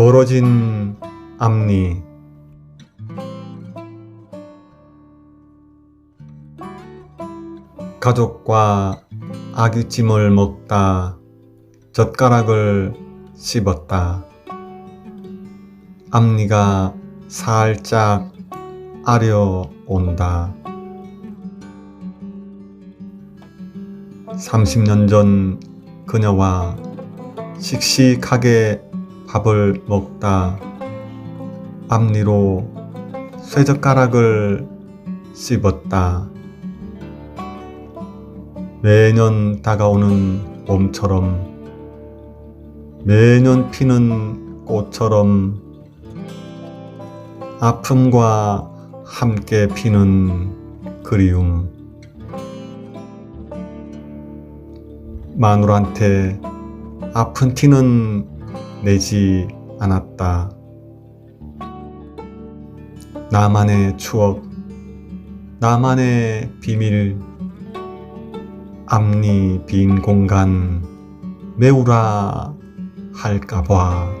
벌어진 앞니 가족과 아귀찜을 먹다 젓가락을 씹었다. 앞니가 살짝 아려온다. 30년 전 그녀와 씩씩하게 밥을 먹다 앞니로 쇠젓가락을 씹었다. 매년 다가오는 봄처럼 매년 피는 꽃처럼 아픔과 함께 피는 그리움 마누라한테 아픈 티는 내지 않았다. 나만의 추억, 나만의 비밀, 앞니 빈 공간 메우라 할까봐.